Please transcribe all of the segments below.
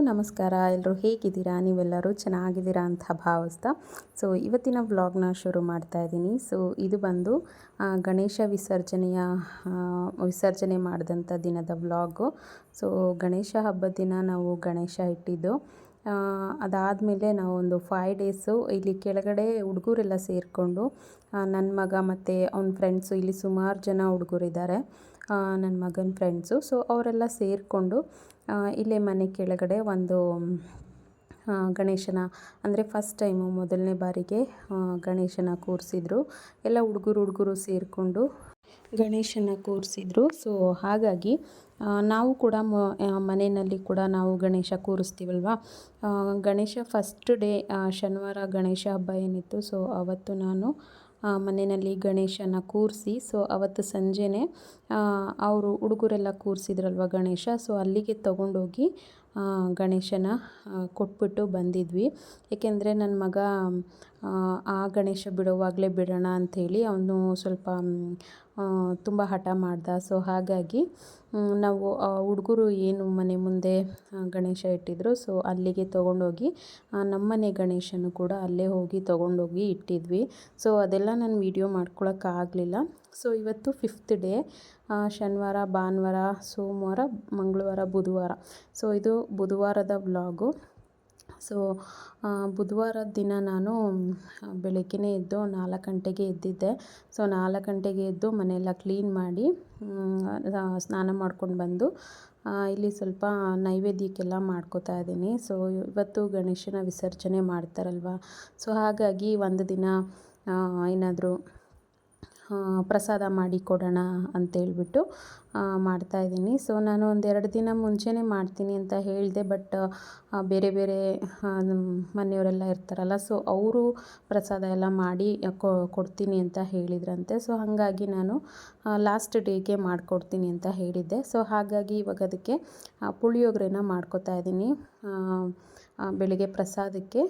ಎಲ್ರಿಗೂ ನಮಸ್ಕಾರ. ಎಲ್ಲರೂ ಹೇಗಿದ್ದೀರಾ? ನೀವೆಲ್ಲರೂ ಚೆನ್ನಾಗಿದ್ದೀರಾ ಅಂತ ಭಾವಿಸ್ತಾ. ಸೊ ಇವತ್ತಿನ ವ್ಲಾಗ್ನ ಶುರು ಮಾಡ್ತಾ ಇದ್ದೀನಿ. ಸೊ ಇದು ಬಂದು ಗಣೇಶ ವಿಸರ್ಜನೆಯ ವಿಸರ್ಜನೆ ಮಾಡಿದಂಥ ದಿನದ ವ್ಲಾಗು ಸೊ ಗಣೇಶ ಹಬ್ಬದ ದಿನ ನಾವು ಗಣೇಶ ಇಟ್ಟಿದ್ದು. ಅದಾದಮೇಲೆ ನಾವು ಒಂದು ಫೈವ್ ಡೇಸು ಇಲ್ಲಿ ಕೆಳಗಡೆ ಹುಡುಗರೆಲ್ಲ ಸೇರಿಕೊಂಡು ನನ್ನ ಮಗ ಮತ್ತು ಅವ್ನ ಫ್ರೆಂಡ್ಸು ಇಲ್ಲಿ ಸುಮಾರು ಜನ ಹುಡುಗರಿದ್ದಾರೆ. ನನ್ನ ಮಗನ ಫ್ರೆಂಡ್ಸು ಸೊ ಅವರೆಲ್ಲ ಸೇರಿಕೊಂಡು ಇಲ್ಲೇ ಮನೆ ಕೆಳಗಡೆ ಒಂದು ಗಣೇಶನ, ಅಂದರೆ ಫಸ್ಟ್ ಟೈಮು ಮೊದಲನೇ ಬಾರಿಗೆ ಗಣೇಶನ ಕೂರಿಸಿದ್ರು. ಎಲ್ಲ ಹುಡುಗರು ಹುಡುಗರು ಸೇರಿಕೊಂಡು ಗಣೇಶನ ಕೂರಿಸಿದ್ರು. ಸೊ ಹಾಗಾಗಿ ನಾವು ಕೂಡ ಮನೆಯಲ್ಲಿ ಕೂಡ ನಾವು ಗಣೇಶ ಕೂರಿಸ್ತೀವಲ್ವ? ಗಣೇಶ ಫಸ್ಟ್ ಡೇ ಶನಿವಾರ ಗಣೇಶ ಹಬ್ಬ ಏನಿತ್ತು ಸೊ ಅವತ್ತು ನಾನು ಮನೆಯಲ್ಲಿ ಗಣೇಶನ ಕೂರಿಸಿ ಸೊ ಅವತ್ತು ಸಂಜೆನೇ ಅವರು ಹುಡುಗರೆಲ್ಲ ಕೂರಿಸಿದ್ರಲ್ವ ಗಣೇಶ ಸೊ ಅಲ್ಲಿಗೆ ತೊಗೊಂಡೋಗಿ ಗಣೇಶನ ಕೊಟ್ಬಿಟ್ಟು ಬಂದಿದ್ವಿ. ಏಕೆಂದರೆ ನನ್ನ ಮಗ ಆ, ಗಣೇಶ ಬಿಡುವಾಗಲೇ ಬಿಡೋಣ ಅಂಥೇಳಿ ಅವನು ಸ್ವಲ್ಪ ತುಂಬ ಹಠ ಮಾಡ್ದ. ಸೊ ಹಾಗಾಗಿ ನಾವು ಹುಡುಗರು ಏನು ಮನೆ ಮುಂದೆ ಗಣೇಶ ಇಟ್ಟಿದ್ರು. ಸೊ ಅಲ್ಲಿಗೆ ತೊಗೊಂಡೋಗಿ ನಮ್ಮನೆ ಗಣೇಶನು ಕೂಡ ಅಲ್ಲೇ ಹೋಗಿ ತೊಗೊಂಡೋಗಿ ಇಟ್ಟಿದ್ವಿ. ಸೊ ಅದೆಲ್ಲ ನಾನು ವೀಡಿಯೋ ಮಾಡ್ಕೊಳಕ್ಕಾಗಲಿಲ್ಲ. ಸೊ ಇವತ್ತು ಫಿಫ್ತ್ ಡೇ ಶನಿವಾರ, ಭಾನುವಾರ, ಸೋಮವಾರ, ಮಂಗಳವಾರ, ಬುಧವಾರ. ಸೊ ಇದು ಬುಧವಾರದ ವ್ಲಾಗು ಸೊ ಬುಧವಾರದ ದಿನ ನಾನು ಬೆಳಗ್ಗೆನೇ ಎದ್ದು ನಾಲ್ಕು ಗಂಟೆಗೆ ಎದ್ದಿದ್ದೆ. ಸೊ ನಾಲ್ಕು ಗಂಟೆಗೆ ಎದ್ದು ಮನೆಯೆಲ್ಲ ಕ್ಲೀನ್ ಮಾಡಿ ಸ್ನಾನ ಮಾಡ್ಕೊಂಡು ಬಂದು ಇಲ್ಲಿ ಸ್ವಲ್ಪ ನೈವೇದ್ಯಕ್ಕೆಲ್ಲ ಮಾಡ್ಕೋತಾ ಇದ್ದೀನಿ. ಸೊ ಇವತ್ತು ಗಣೇಶನ ವಿಸರ್ಜನೆ ಮಾಡ್ತಾರಲ್ವ? ಸೊ ಹಾಗಾಗಿ ಒಂದು ದಿನ ಏನಾದರೂ ಪ್ರಸಾದ ಮಾಡಿ ಕೊಡೋಣ ಅಂತೇಳ್ಬಿಟ್ಟು ಮಾಡ್ತಾಯಿದ್ದೀನಿ ಸೊ ನಾನು ಒಂದೆರಡು ದಿನ ಮುಂಚೆನೇ ಮಾಡ್ತೀನಿ ಅಂತ ಹೇಳಿದೆ ಬಟ್ ಬೇರೆ ಬೇರೆ ಮನೆಯವರೆಲ್ಲ ಇರ್ತಾರಲ್ಲ ಸೊ ಅವರು ಪ್ರಸಾದ ಎಲ್ಲ ಮಾಡಿ ಕೊಡ್ತೀನಿ ಅಂತ ಹೇಳಿದ್ರಂತೆ. ಸೊ ಹಾಗಾಗಿ ನಾನು ಲಾಸ್ಟ್ ಡೇಗೆ ಮಾಡಿಕೊಡ್ತೀನಿ ಅಂತ ಹೇಳಿದ್ದೆ. ಸೊ ಹಾಗಾಗಿ ಇವಾಗ ಅದಕ್ಕೆ ಪುಳಿಯೋಗರೆನ ಮಾಡ್ಕೊತಾ ಇದ್ದೀನಿ. ಬೆಳಿಗ್ಗೆ ಪ್ರಸಾದಕ್ಕೆ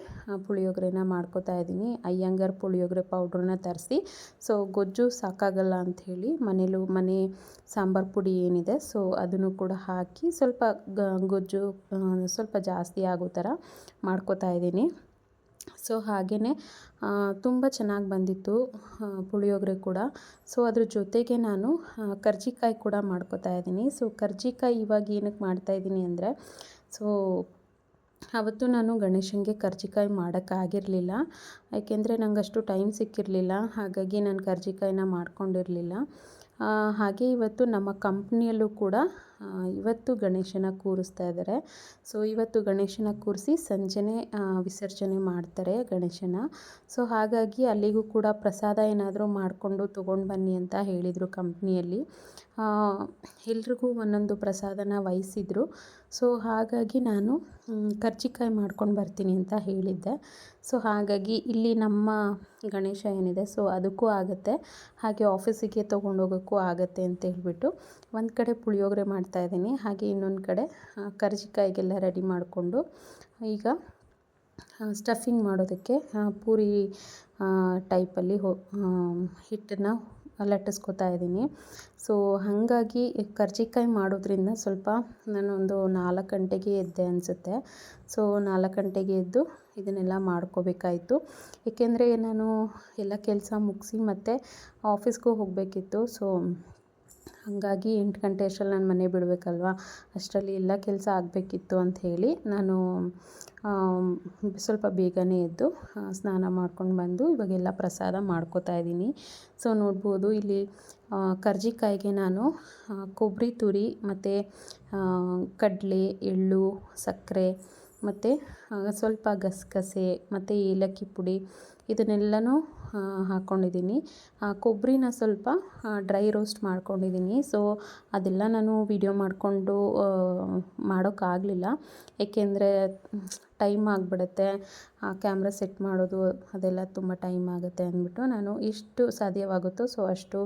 ಪುಳಿಯೋಗರೆನ ಮಾಡ್ಕೋತಾ ಇದ್ದೀನಿ. ಅಯ್ಯಂಗಾರ್ ಪುಳಿಯೋಗರೆ ಪೌಡ್ರನ್ನ ತರಿಸಿ. ಸೊ, ಗೊಜ್ಜು ಸಾಕಾಗಲ್ಲ ಅಂಥೇಳಿ ಮನೇಲೂ, ಮನೆ ಸಾಂಬಾರು ಪುಡಿ ಏನಿದೆ, ಸೊ, ಅದನ್ನು ಕೂಡ ಹಾಕಿ ಸ್ವಲ್ಪ ಗೊಜ್ಜು ಸ್ವಲ್ಪ ಜಾಸ್ತಿ ಆಗೋ ಥರ ಮಾಡ್ಕೋತಾ ಇದ್ದೀನಿ. ಸೊ ಹಾಗೆಯೇ ತುಂಬ ಚೆನ್ನಾಗಿ ಬಂದಿತ್ತು ಪುಳಿಯೋಗರೆ ಕೂಡ. ಸೊ, ಅದ್ರ ಜೊತೆಗೆ ನಾನು ಕರ್ಜಿಕಾಯಿ ಕೂಡ ಮಾಡ್ಕೋತಾ ಇದ್ದೀನಿ. ಸೊ, ಕರ್ಜಿಕಾಯಿ ಇವಾಗ ಏನಕ್ಕೆ ಮಾಡ್ತಾಯಿದ್ದೀನಿ ಅಂದರೆ, ಸೊ ಅವತ್ತು ನಾನು ಗಣೇಶನಿಗೆ ಕರ್ಜಿಕಾಯಿ ಮಾಡೋಕ್ಕಾಗಿರಲಿಲ್ಲ ಯಾಕೆಂದರೆ ಅಷ್ಟು ಟೈಮ್ ಸಿಕ್ಕಿರಲಿಲ್ಲ. ಹಾಗಾಗಿ ನಾನು ಕರ್ಜಿಕಾಯಿನ ಮಾಡ್ಕೊಂಡಿರಲಿಲ್ಲ. ಹಾಗೆ ಇವತ್ತು ನಮ್ಮ ಕಂಪ್ನಿಯಲ್ಲೂ ಕೂಡ ಇವತ್ತು ಗಣೇಶನ ಕೂರಿಸ್ತಾ ಇದ್ದಾರೆ. ಸೊ ಇವತ್ತು ಗಣೇಶನ ಕೂರಿಸಿ ಸಂಜೆನೇ ವಿಸರ್ಜನೆ ಮಾಡ್ತಾರೆ ಗಣೇಶನ. ಸೊ ಹಾಗಾಗಿ ಅಲ್ಲಿಗೂ ಕೂಡ ಪ್ರಸಾದ ಏನಾದರೂ ಮಾಡಿಕೊಂಡು ತೊಗೊಂಡು ಬನ್ನಿ ಅಂತ ಹೇಳಿದರು ಕಂಪ್ನಿಯಲ್ಲಿ. ಎಲ್ರಿಗೂ ಒಂದೊಂದು ಪ್ರಸಾದನ ವಹಿಸಿದರು. ಸೊ ಹಾಗಾಗಿ ನಾನು ಕರ್ಜಿಕಾಯಿ ಮಾಡ್ಕೊಂಡು ಬರ್ತೀನಿ ಅಂತ ಹೇಳಿದ್ದೆ. ಸೊ ಹಾಗಾಗಿ ಇಲ್ಲಿ ನಮ್ಮ ಗಣೇಶ ಏನಿದೆ ಸೊ ಅದಕ್ಕೂ ಆಗುತ್ತೆ. ಹಾಗೆ ಆಫೀಸಿಗೆ ತೊಗೊಂಡೋಗೋಕ್ಕೂ ಆಗುತ್ತೆ ಅಂತ ಹೇಳ್ಬಿಟ್ಟು ಒಂದು ಕಡೆ ಪುಳಿಯೋಗರೆ ಮಾಡ್ತಾಯಿದ್ದೀನಿ ಹಾಗೆ ಇನ್ನೊಂದು ಕಡೆ ಕರ್ಜಿಕಾಯಿಗೆಲ್ಲ ರೆಡಿ ಮಾಡಿಕೊಂಡು, ಈಗ ಸ್ಟಫಿಂಗ್ ಮಾಡೋದಕ್ಕೆ ಪೂರಿ ಟೈಪಲ್ಲಿ ಹೋ ಹಿಟ್ಟನ್ನು ಲಟ್ಟಿಸ್ಕೊತಾ ಇದ್ದೀನಿ. ಸೊ ಹಾಗಾಗಿ ಕರ್ಜಿಕಾಯಿ ಮಾಡೋದ್ರಿಂದ ಸ್ವಲ್ಪ ನಾನೊಂದು ನಾಲ್ಕು ಗಂಟೆಗೆ ಎದ್ದೆ ಅನಿಸುತ್ತೆ. ಸೊ ನಾಲ್ಕು ಗಂಟೆಗೆ ಎದ್ದು ಇದನ್ನೆಲ್ಲ ಮಾಡ್ಕೋಬೇಕಾಯಿತು. ಏಕೆಂದರೆ ನಾನು ಎಲ್ಲ ಕೆಲಸ ಮುಗಿಸಿ ಮತ್ತು ಆಫೀಸ್ಗೂ ಹೋಗಬೇಕಿತ್ತು. ಸೊ ಹಾಗಾಗಿ ಎಂಟು ಗಂಟೆ ಅಷ್ಟರಲ್ಲಿ ನಾನು ಮನೆ ಬಿಡಬೇಕಲ್ವ? ಅಷ್ಟರಲ್ಲಿ ಎಲ್ಲ ಕೆಲಸ ಆಗಬೇಕಿತ್ತು ಅಂತ ಹೇಳಿ ನಾನು ಸ್ವಲ್ಪ ಬೇಗನೆ ಎದ್ದು ಸ್ನಾನ ಮಾಡ್ಕೊಂಡು ಬಂದು ಇವಾಗೆಲ್ಲ ಪ್ರಸಾದ ಮಾಡ್ಕೋತಾ ಇದ್ದೀನಿ. ಸೊ, ನೋಡ್ಬೋದು ಇಲ್ಲಿ ಕರ್ಜಿಕಾಯಿಗೆ ನಾನು ಕೊಬ್ಬರಿ ತುರಿ ಮತ್ತು ಕಡಲೆ, ಎಳ್ಳು, ಸಕ್ಕರೆ ಮತ್ತು ಸ್ವಲ್ಪ ಗಸಗಸೆ ಮತ್ತು ಏಲಕ್ಕಿ ಪುಡಿ ಇದನ್ನೆಲ್ಲನೂ ಹಾಕ್ಕೊಂಡಿದ್ದೀನಿ ಕೊಬ್ಬರಿನ ಸ್ವಲ್ಪ ಡ್ರೈ ರೋಸ್ಟ್ ಮಾಡ್ಕೊಂಡಿದ್ದೀನಿ. ಸೊ, ಅದೆಲ್ಲ ನಾನು ವಿಡಿಯೋ ಮಾಡಿಕೊಂಡು ಮಾಡೋಕ್ಕಾಗಲಿಲ್ಲ. ಏಕೆಂದರೆ, ಟೈಮ್ ಆಗಿಬಿಡುತ್ತೆ. ಕ್ಯಾಮ್ರಾ ಸೆಟ್ ಮಾಡೋದು, ಅದೆಲ್ಲ ತುಂಬ ಟೈಮ್ ಆಗುತ್ತೆ ಅಂದ್ಬಿಟ್ಟು ನಾನು ಎಷ್ಟು ಸಾಧ್ಯವಾಗುತ್ತೋ, ಸೊ ಅಷ್ಟು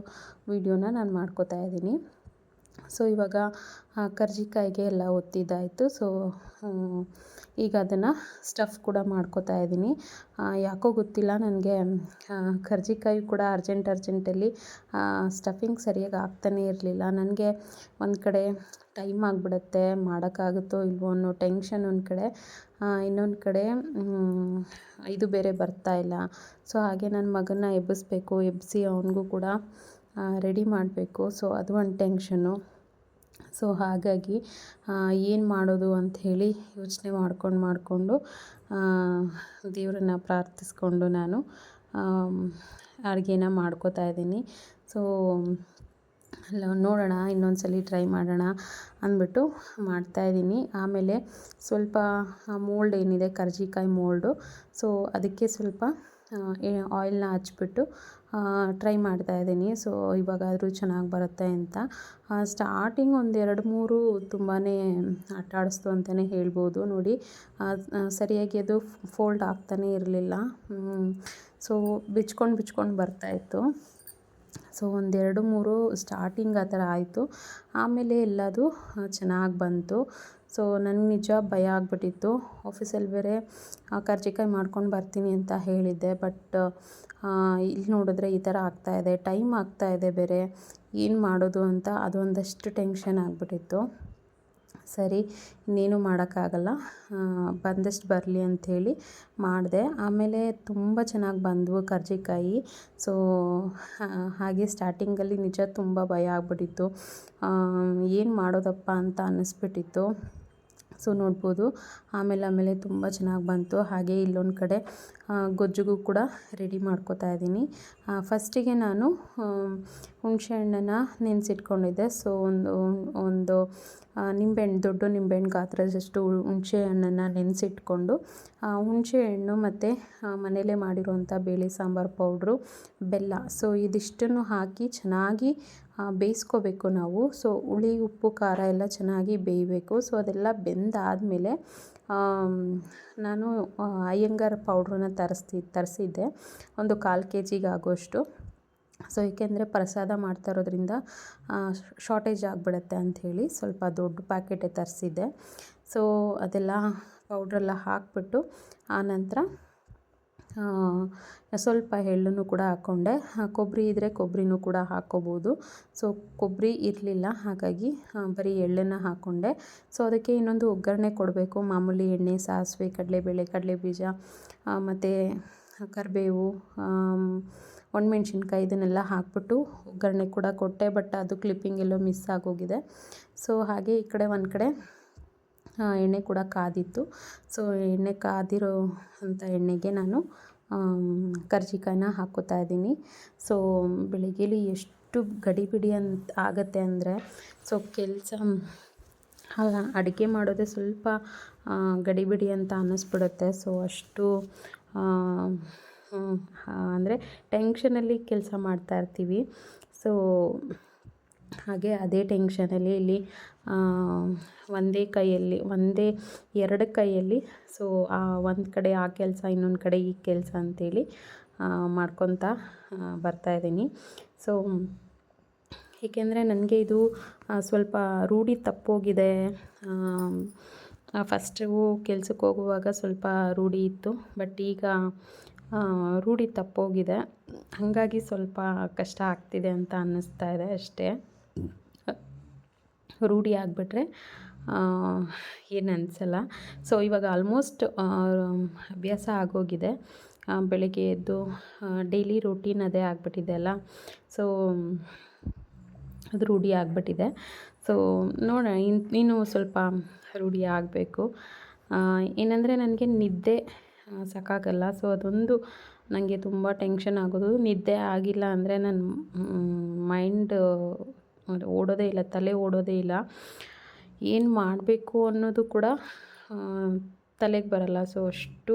ವೀಡಿಯೋನ ನಾನು ಮಾಡ್ಕೋತಾ ಇದ್ದೀನಿ. ಸೊ, ಇವಾಗ ಕರ್ಜಿಕಾಯಿಗೆ ಎಲ್ಲ ಒತ್ತಿದ್ದಾಯಿತು. ಸೊ ಈಗ ಅದನ್ನು ಸ್ಟಫ್ ಕೂಡ ಮಾಡ್ಕೋತಾ ಇದ್ದೀನಿ. ಯಾಕೋ ಗೊತ್ತಿಲ್ಲ, ನನಗೆ ಕರ್ಜಿಕಾಯಿ ಕೂಡ ಅರ್ಜೆಂಟ್ ಅರ್ಜೆಂಟಲ್ಲಿ ಸ್ಟಫಿಂಗ್ ಸರಿಯಾಗಿ ಆಗ್ತಾನೇ ಇರಲಿಲ್ಲ. ನನಗೆ ಒಂದು ಕಡೆ ಟೈಮ್ ಆಗಿಬಿಡುತ್ತೆ, ಮಾಡೋಕ್ಕಾಗುತ್ತೋ ಇಲ್ವೋ ಅನ್ನೋ ಟೆನ್ಷನ್ ಒಂದು ಕಡೆ. ಇನ್ನೊಂದು ಕಡೆ ಇದು ಬೇರೆ ಬರ್ತಾ ಇಲ್ಲ. ಸೊ, ಹಾಗೆ ನನ್ನ ಮಗನ್ನ ಎಬ್ಬಿಸ್ಬೇಕು, ಎಬ್ಬಿಸಿ ಅವನಿಗೂ ಕೂಡ ರೆಡಿ ಮಾಡಬೇಕು. ಸೊ ಅದು ಒಂದು ಟೆನ್ಷನ್ನು ಸೊ ಹಾಗಾಗಿ ಏನು ಮಾಡೋದು ಅಂಥೇಳಿ ಯೋಚನೆ ಮಾಡ್ಕೊಂಡು ಮಾಡಿಕೊಂಡು ದೇವರನ್ನ ಪ್ರಾರ್ಥಿಸ್ಕೊಂಡು ನಾನು ಅಡುಗೆನ ಮಾಡ್ಕೋತಾ ಇದ್ದೀನಿ. ಸೊ ನೋಡೋಣ ಇನ್ನೊಂದು ಸಲ ಟ್ರೈ ಮಾಡೋಣ ಅಂದ್ಬಿಟ್ಟು ಮಾಡ್ತಾಯಿದ್ದೀನಿ ಆಮೇಲೆ ಸ್ವಲ್ಪ ಮೋಲ್ಡ್ ಏನಿದೆ, ಕರ್ಜಿಕಾಯಿ ಮೋಲ್ಡು ಸೊ ಅದಕ್ಕೆ ಸ್ವಲ್ಪ ಆಯಿಲ್ನ ಹಚ್ಬಿಟ್ಟು ಟ್ರೈ ಮಾಡ್ತಾ ಇದ್ದೀನಿ. ಸೊ ಇವಾಗಾದರೂ ಚೆನ್ನಾಗಿ ಬರುತ್ತೆ ಅಂತ. ಸ್ಟಾರ್ಟಿಂಗ್ ಒಂದು ಎರಡು ಮೂರು ತುಂಬಾ ಆಟ ಆಡಿಸ್ತು ಅಂತಲೇ ಹೇಳ್ಬೋದು. ನೋಡಿ ಸರಿಯಾಗಿ ಅದು ಫೋಲ್ಡ್ ಆಗ್ತಾನೇ ಇರಲಿಲ್ಲ. ಸೊ ಬಿಚ್ಕೊಂಡು ಬಿಚ್ಕೊಂಡು ಬರ್ತಾಯಿತ್ತು ಸೊ ಒಂದೆರಡು ಮೂರು ಸ್ಟಾರ್ಟಿಂಗ್ ಆ ಥರ ಆಯಿತು. ಆಮೇಲೆ ಎಲ್ಲದು ಚೆನ್ನಾಗಿ ಬಂತು. ಸೊ ನನಗೆ ನಿಜ ಭಯ ಆಗಿಬಿಟ್ಟಿತ್ತು. ಆಫೀಸಲ್ಲಿ ಬೇರೆ ಕರ್ಜಿಕಾಯಿ ಮಾಡ್ಕೊಂಡು ಬರ್ತೀನಿ ಅಂತ ಹೇಳಿದ್ದೆ. ಬಟ್ ಇಲ್ಲಿ ನೋಡಿದ್ರೆ ಈ ಥರ ಆಗ್ತಾಯಿದೆ ಟೈಮ್ ಆಗ್ತಾಯಿದೆ ಬೇರೆ. ಏನು ಮಾಡೋದು ಅಂತ ಅದೊಂದಷ್ಟು ಟೆನ್ಷನ್ ಆಗಿಬಿಟ್ಟಿತ್ತು. ಸರಿ, ಇನ್ನೇನು ಮಾಡೋಕ್ಕಾಗಲ್ಲ. ಬಂದಷ್ಟು ಬರಲಿ ಅಂಥೇಳಿ ಮಾಡಿದೆ. ಆಮೇಲೆ ತುಂಬ ಚೆನ್ನಾಗಿ ಬಂದವು ಕರ್ಜಿಕಾಯಿ. ಸೊ ಹಾಗೆ ಸ್ಟಾರ್ಟಿಂಗಲ್ಲಿ ನಿಜ ತುಂಬ ಭಯ ಆಗ್ಬಿಟ್ಟಿತ್ತು. ಏನು ಮಾಡೋದಪ್ಪ ಅಂತ ಅನ್ನಿಸ್ಬಿಟ್ಟಿತ್ತು. ಸೊ ನೋಡ್ಬೋದು. ಆಮೇಲೆ ಆಮೇಲೆ ತುಂಬ ಚೆನ್ನಾಗಿ ಬಂತು. ಹಾಗೆ ಇಲ್ಲೊಂದು ಕಡೆ ಗೊಜ್ಜುಗೂ ಕೂಡ ರೆಡಿ ಮಾಡ್ಕೋತಾ ಇದ್ದೀನಿ. ಫಸ್ಟಿಗೆ ನಾನು ಹುಣಸೆ ಹಣ್ಣನ್ನು ನೆನೆಸಿಟ್ಕೊಂಡಿದ್ದೆ. ಸೊ ಒಂದು ಒಂದು ನಿಂಬೆಹಣ್ಣು, ದೊಡ್ಡ ನಿಂಬೆಹಣ್ಣು ಗಾತ್ರದಷ್ಟು ಹುಣಸೆ ಹಣ್ಣನ್ನು ನೆನೆಸಿಟ್ಕೊಂಡು ಹುಣಸೆ ಹಣ್ಣು ಮತ್ತು ಮನೆಯಲ್ಲೇ ಮಾಡಿರುವಂಥ ಬೇಳೆ ಸಾಂಬಾರು ಪೌಡ್ರು, ಬೆಲ್ಲ. ಸೊ ಇದಿಷ್ಟನ್ನು ಹಾಕಿ ಚೆನ್ನಾಗಿ ಬೇಯಿಸ್ಕೋಬೇಕು ನಾವು. ಸೊ ಹುಳಿ, ಉಪ್ಪು, ಖಾರ ಎಲ್ಲ ಚೆನ್ನಾಗಿ ಬೇಯಬೇಕು. ಸೊ ಅದೆಲ್ಲ ಬೆಂದಾದಮೇಲೆ ನಾನು ಅಯ್ಯಂಗಾರ್ ಪೌಡ್ರನ್ನ ತರಿಸ್ತಿ, ತರಿಸಿದ್ದೆ. ಒಂದು ಕಾಲು ಕೆ ಜಿಗೆ ಆಗೋಷ್ಟು. ಸೊ ಏಕೆಂದರೆ ಪ್ರಸಾದ ಮಾಡ್ತಾ ಇರೋದ್ರಿಂದ ಶಾರ್ಟೇಜ್ ಆಗಿಬಿಡತ್ತೆ ಅಂಥೇಳಿ ಸ್ವಲ್ಪ ದೊಡ್ಡ ಪ್ಯಾಕೆಟೇ ತರಿಸಿದ್ದೆ. ಸೊ ಅದೆಲ್ಲ ಪೌಡ್ರೆಲ್ಲ ಹಾಕಿಬಿಟ್ಟು ಆನಂತರ ಸ್ವಲ್ಪ ಎಳ್ಳನ್ನು ಕೂಡ ಹಾಕ್ಕೊಂಡೆ ಕೊಬ್ಬರಿ ಇದ್ದರೆ ಕೊಬ್ಬರಿನೂ ಕೂಡ ಹಾಕ್ಕೋಬೋದು ಸೊ ಕೊಬ್ಬರಿ ಇರಲಿಲ್ಲ, ಹಾಗಾಗಿ ಬರೀ ಎಳ್ಳನ್ನು ಹಾಕ್ಕೊಂಡೆ ಸೊ ಅದಕ್ಕೆ ಇನ್ನೊಂದು ಒಗ್ಗರಣೆ ಕೊಡಬೇಕು. ಮಾಮೂಲಿ ಎಣ್ಣೆ, ಸಾಸಿವೆ, ಕಡಲೆಬೇಳೆ, ಕಡಲೆಬೀಜ ಮತ್ತು ಕರಿಬೇವು ಒಣಮೆಣ್ಸಿನ್ಕಾಯಿ ಇದನ್ನೆಲ್ಲ ಹಾಕ್ಬಿಟ್ಟು ಒಗ್ಗರಣೆ ಕೂಡ ಕೊಟ್ಟೆ, ಬಟ್ ಅದು ಕ್ಲಿಪ್ಪಿಂಗ್ ಎಲ್ಲೋ ಮಿಸ್ ಆಗೋಗಿದೆ. ಸೊ ಹಾಗೆ ಈ ಕಡೆ ಒಂದು ಕಡೆ ಎಣ್ಣೆ ಕೂಡ ಕಾದಿತ್ತು. ಸೊ ಎಣ್ಣೆ ಕಾದಿರೋ ಅಂಥ ಎಣ್ಣೆಗೆ ನಾನು ಕರ್ಜಿಕಾಯನ್ನ ಹಾಕ್ಕೋತಾ ಇದ್ದೀನಿ. ಸೊ ಬೆಳಿಗ್ಗೆಲಿ ಎಷ್ಟು ಗಡಿಬಿಡಿ ಅಂತ ಆಗುತ್ತೆ ಅಂದರೆ ಸೊ ಕೆಲಸ ಅಡುಗೆ ಮಾಡೋದೇ ಸ್ವಲ್ಪ ಗಡಿಬಿಡಿ ಅಂತ ಅನ್ನಿಸ್ಬಿಡುತ್ತೆ. ಸೊ ಅಷ್ಟು ಅಂದರೆ ಟೆನ್ಷನಲ್ಲಿ ಕೆಲಸ ಮಾಡ್ತಾ ಇರ್ತೀವಿ. ಸೊ ಹಾಗೆ ಅದೇ ಟೆನ್ಷನಲ್ಲಿ ಇಲ್ಲಿ ಒಂದೇ ಕೈಯಲ್ಲಿ, ಒಂದೇ, ಎರಡು ಕೈಯಲ್ಲಿ ಸೊ ಒಂದು ಕಡೆ ಆ ಕೆಲಸ, ಇನ್ನೊಂದು ಕಡೆ ಈ ಕೆಲಸ ಅಂಥೇಳಿ ಮಾಡ್ಕೊತಾ ಬರ್ತಾಯಿದ್ದೀನಿ ಸೊ ಏಕೆಂದರೆ ನನಗೆ ಇದು ಸ್ವಲ್ಪ ರೂಢಿ ತಪ್ಪೋಗಿದೆ. ಫಸ್ಟು ಕೆಲ್ಸಕ್ಕೆ ಹೋಗುವಾಗ ಸ್ವಲ್ಪ ರೂಢಿ ಇತ್ತು ಬಟ್ ಈಗ ರೂಢಿ ತಪ್ಪೋಗಿದೆ. ಹಾಗಾಗಿ ಸ್ವಲ್ಪ ಕಷ್ಟ ಆಗ್ತಿದೆ ಅಂತ ಅನ್ನಿಸ್ತಾ ಇದೆ ಅಷ್ಟೇ. ರೂಢಿ ಆಗಿಬಿಟ್ರೆ ಏನು ಅನಿಸಲ್ಲ. ಸೊ ಇವಾಗ ಆಲ್ಮೋಸ್ಟ್ ಅಭ್ಯಾಸ ಆಗೋಗಿದೆ. ಬೆಳಗ್ಗೆ ಎದ್ದು ಡೈಲಿ ರೂಟೀನ್ ಅದೇ ಆಗಿಬಿಟ್ಟಿದೆ ಅಲ್ಲ. ಸೊ ಅದು ರೂಢಿ ಆಗಿಬಿಟ್ಟಿದೆ. ಸೊ ನೋಡೋಣ ಇನ್ನೂ ಸ್ವಲ್ಪ ರೂಢಿ ಆಗಬೇಕು. ಏನಂದರೆ ನನಗೆ ನಿದ್ದೆ ಸಾಕಾಗಲ್ಲ. ಸೊ ಅದೊಂದು ನನಗೆ ತುಂಬ ಟೆನ್ಷನ್ ಆಗೋದು. ನಿದ್ದೆ ಆಗಿಲ್ಲ ಅಂದರೆ ನನ್ನ ಮೈಂಡ್ ಓಡೋದೇ ಇಲ್ಲ, ತಲೆ ಓಡೋದೇ ಇಲ್ಲ. ಏನು ಮಾಡಬೇಕು ಅನ್ನೋದು ಕೂಡ ತಲೆಗೆ ಬರಲ್ಲ. ಸೊ ಅಷ್ಟು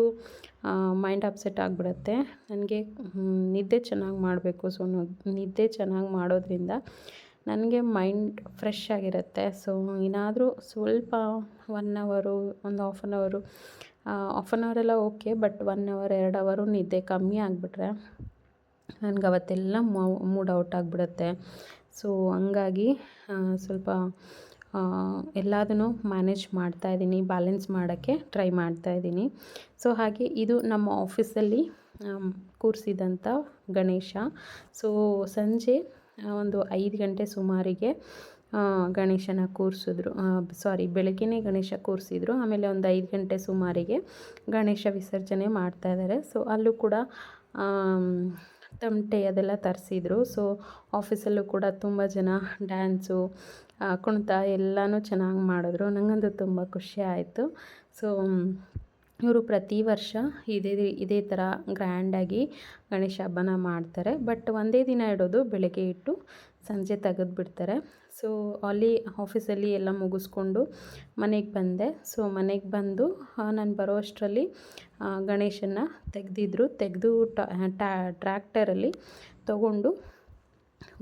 ಮೈಂಡ್ ಅಪ್ಸೆಟ್ ಆಗಿಬಿಡತ್ತೆ. ನನಗೆ ನಿದ್ದೆ ಚೆನ್ನಾಗಿ ಮಾಡಬೇಕು. ಸೊ ನಿದ್ದೆ ಚೆನ್ನಾಗಿ ಮಾಡೋದ್ರಿಂದ ನನಗೆ ಮೈಂಡ್ ಫ್ರೆಶ್ ಆಗಿರುತ್ತೆ. ಸೊ ಏನಾದರೂ ಸ್ವಲ್ಪ ಒನ್ ಅವರು ಒಂದು half an hour half an ಅವರೆಲ್ಲ ಓಕೆ ಬಟ್ ಒನ್ ಅವರ್ ಎರಡು ಅವರು ನಿದ್ದೆ ಕಮ್ಮಿ ಆಗಿಬಿಟ್ರೆ ನನಗೆ ಅವತ್ತೆಲ್ಲ ಮೂಡ್ ಔಟ್ ಆಗಿಬಿಡುತ್ತೆ. ಸೊ ಹಂಗಾಗಿ ಸ್ವಲ್ಪ ಎಲ್ಲದನ್ನು ಮ್ಯಾನೇಜ್ ಮಾಡ್ತಾಯಿದ್ದೀನಿ ಬ್ಯಾಲೆನ್ಸ್ ಮಾಡೋಕ್ಕೆ ಟ್ರೈ ಮಾಡ್ತಾಯಿದ್ದೀನಿ ಸೊ ಹಾಗೆ ಇದು ನಮ್ಮ ಆಫೀಸಲ್ಲಿ ಕೂರಿಸಿದಂಥ ಗಣೇಶ. ಸೊ ಸಂಜೆ ಒಂದು ಐದು ಗಂಟೆ ಸುಮಾರಿಗೆ ಗಣೇಶನ ಕೂರಿಸಿದ್ರು. ಸಾರಿ ಬೆಳಗ್ಗೆನೇ ಗಣೇಶ ಕೂರಿಸಿದ್ರು. ಆಮೇಲೆ ಒಂದು ಐದು ಗಂಟೆ ಸುಮಾರಿಗೆ ಗಣೇಶ ವಿಸರ್ಜನೆ ಮಾಡ್ತಾಯಿದ್ದಾರೆ ಸೊ ಅಲ್ಲೂ ಕೂಡ ತಮಟೆ ಅದೆಲ್ಲ ತರಿಸಿದ್ರು. ಸೊ ಆಫೀಸಲ್ಲೂ ಕೂಡ ತುಂಬ ಜನ ಡ್ಯಾನ್ಸು ಕುಣಿತ ಎಲ್ಲನೂ ಚೆನ್ನಾಗಿ ಮಾಡಿದ್ರು. ನನಗಂತೂ ತುಂಬ ಖುಷಿ ಆಯಿತು. ಸೊ ಇವರು ಪ್ರತಿ ವರ್ಷ ಇದೇ ಇದೇ ಥರ ಗ್ರ್ಯಾಂಡಾಗಿ ಗಣೇಶ ಹಬ್ಬನ ಮಾಡ್ತಾರೆ. ಬಟ್ ಒಂದೇ ದಿನ ಇಡೋದು ಬೆಳಗ್ಗೆ ಇಟ್ಟು ಸಂಜೆ ತೆಗೆದು ಬಿಡ್ತಾರೆ. ಸೊ, ಅಲ್ಲಿ ಆಫೀಸಲ್ಲಿ ಎಲ್ಲ ಮುಗಿಸ್ಕೊಂಡು ಮನೆಗೆ ಬಂದೆ. ಸೊ, ಮನೆಗೆ ಬಂದು ನಾನು ಬರೋ ಅಷ್ಟರಲ್ಲಿ ಗಣೇಶನ ತೆಗೆದಿದ್ರು. ತೆಗೆದು ಟ್ರ್ಯಾಕ್ಟರಲ್ಲಿ ತೊಗೊಂಡು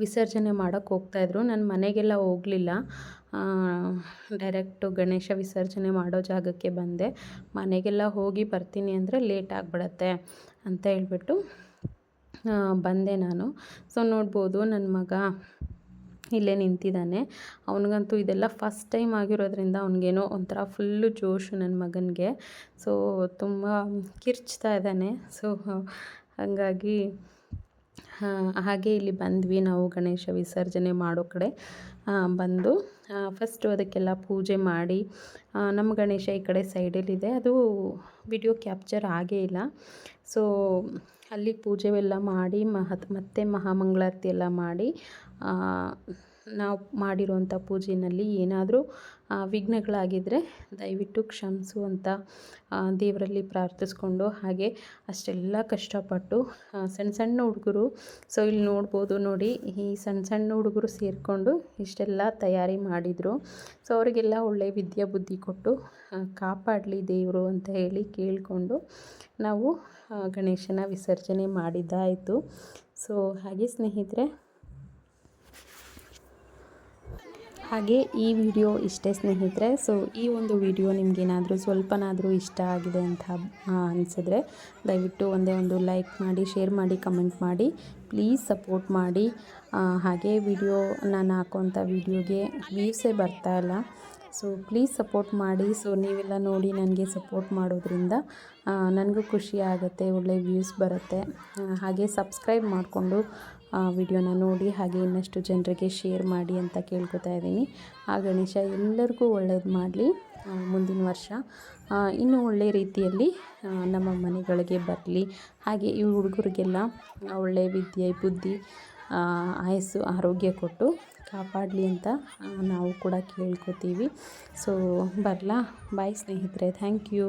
ವಿಸರ್ಜನೆ ಮಾಡೋಕ್ಕೆ ಹೋಗ್ತಾಯಿದ್ರು ನಾನು ಮನೆಗೆಲ್ಲ ಹೋಗಲಿಲ್ಲ. ಡೈರೆಕ್ಟು ಗಣೇಶ ವಿಸರ್ಜನೆ ಮಾಡೋ ಜಾಗಕ್ಕೆ ಬಂದೆ. ಮನೆಗೆಲ್ಲ ಹೋಗಿ ಬರ್ತೀನಿ ಅಂದರೆ ಲೇಟ್ ಆಗಿಬಿಡತ್ತೆ ಅಂತ ಹೇಳ್ಬಿಟ್ಟು ಬಂದೆ ನಾನು. ಸೊ ನೋಡ್ಬೋದು ನನ್ನ ಮಗ ಇಲ್ಲೇ ನಿಂತಿದ್ದಾನೆ. ಅವನಿಗಂತೂ ಇದೆಲ್ಲ ಫಸ್ಟ್ ಟೈಮ್ ಆಗಿರೋದ್ರಿಂದ ಅವನಿಗೇನೋ ಒಂಥರ ಫುಲ್ಲು ಜೋಶು ನನ್ನ ಮಗನಿಗೆ. ಸೊ ತುಂಬ ಕಿರ್ಚ್ತಾ ಇದ್ದಾನೆ. ಸೊ ಹಾಗಾಗಿ ಹಾಗೆ ಇಲ್ಲಿ ಬಂದ್ವಿ ನಾವು ಗಣೇಶ ವಿಸರ್ಜನೆ ಮಾಡೋ ಕಡೆ. ಬಂದು ಫಸ್ಟು ಅದಕ್ಕೆಲ್ಲ ಪೂಜೆ ಮಾಡಿ ನಮ್ಮ ಗಣೇಶ ಈ ಕಡೆ ಸೈಡಲ್ಲಿದೆ ಅದು ವಿಡಿಯೋ ಕ್ಯಾಪ್ಚರ್ ಆಗೇ ಇಲ್ಲ. ಸೊ ಅಲ್ಲಿ ಪೂಜೆ ಎಲ್ಲ ಮಾಡಿ, ಮಹತ್, ಮತ್ತು ಮಹಾಮಂಗಳಾರತಿ ಎಲ್ಲ ಮಾಡಿ ನಾವು ಮಾಡಿರುವಂಥ ಪೂಜೆಯಲ್ಲಿ ಏನಾದರೂ ವಿಘ್ನಗಳಾಗಿದ್ದರೆ ದಯವಿಟ್ಟು ಕ್ಷಮಿಸು ಅಂತ ದೇವರಲ್ಲಿ ಪ್ರಾರ್ಥಿಸ್ಕೊಂಡು ಹಾಗೆ ಅಷ್ಟೆಲ್ಲ ಕಷ್ಟಪಟ್ಟು ಸಣ್ಣ ಸಣ್ಣ ಹುಡುಗರು, ಸೊ ಇಲ್ಲಿ ನೋಡ್ಬೋದು ನೋಡಿ, ಈ ಸಣ್ಣ ಸಣ್ಣ ಹುಡುಗರು ಸೇರಿಕೊಂಡು ಇಷ್ಟೆಲ್ಲ ತಯಾರಿ ಮಾಡಿದರು. ಸೊ ಅವರಿಗೆಲ್ಲ ಒಳ್ಳೆಯ ವಿದ್ಯೆ ಬುದ್ಧಿ ಕೊಟ್ಟು ಕಾಪಾಡಲಿ ದೇವರು ಅಂತ ಹೇಳಿ ಕೇಳಿಕೊಂಡು ನಾವು ಗಣೇಶನ ವಿಸರ್ಜನೆ ಮಾಡಿದ್ದಾಯಿತು. ಸೊ ಹಾಗೆ ಸ್ನೇಹಿತರೆ ಹಾಗೆ ಈ ವಿಡಿಯೋ ಇಷ್ಟೇ ಸ್ನೇಹಿತರೆ. ಸೊ ಈ ಒಂದು ವಿಡಿಯೋ ನಿಮಗೇನಾದರೂ ಸ್ವಲ್ಪನಾದರೂ ಇಷ್ಟ ಆಗಿದೆ ಅಂತ ಅನಿಸಿದ್ರೆ ದಯವಿಟ್ಟು ಒಂದೇ ಒಂದು ಲೈಕ್ ಮಾಡಿ, ಶೇರ್ ಮಾಡಿ, ಕಮೆಂಟ್ ಮಾಡಿ. ಪ್ಲೀಸ್ ಸಪೋರ್ಟ್ ಮಾಡಿ. ಹಾಗೆ ವಿಡಿಯೋ ನಾನು ಹಾಕೋಂಥ ವಿಡಿಯೋಗೆ ವ್ಯೂಸೇ ಬರ್ತಾಯಿಲ್ಲ ಸೊ ಪ್ಲೀಸ್ ಸಪೋರ್ಟ್ ಮಾಡಿ. ಸೊ ನೀವೆಲ್ಲ ನೋಡಿ ನನಗೆ ಸಪೋರ್ಟ್ ಮಾಡೋದ್ರಿಂದ ನನಗೂ ಖುಷಿ ಆಗುತ್ತೆ, ಒಳ್ಳೆ ವ್ಯೂಸ್ ಬರುತ್ತೆ. ಹಾಗೆ ಸಬ್ಸ್ಕ್ರೈಬ್ ಮಾಡಿಕೊಂಡು ವಿಡಿಯೋನ ನೋಡಿ ಹಾಗೆ ಇನ್ನಷ್ಟು ಜನರಿಗೆ ಶೇರ್ ಮಾಡಿ ಅಂತ ಕೇಳ್ಕೊತಾ ಇದ್ದೀನಿ. ಆ ಗಣೇಶ ಎಲ್ಲರಿಗೂ ಒಳ್ಳೇದು ಮಾಡಲಿ ಮುಂದಿನ ವರ್ಷ. ಇನ್ನೂ ಒಳ್ಳೆಯ ರೀತಿಯಲ್ಲಿ ನಮ್ಮ ಮನೆಗಳಿಗೆ ಬರಲಿ. ಹಾಗೆ ಈ ಹುಡುಗರಿಗೆಲ್ಲ ಒಳ್ಳೆಯ ವಿದ್ಯೆ, ಬುದ್ಧಿ ಆಯಸ್ಸು, ಆರೋಗ್ಯ ಕೊಟ್ಟು ಕಾಪಾಡಲಿ ಅಂತ ನಾವು ಕೂಡ ಕೇಳ್ಕೊತೀವಿ. ಸೊ ಬರಲಾ? ಬಾಯ್ ಸ್ನೇಹಿತರೆ. Thank you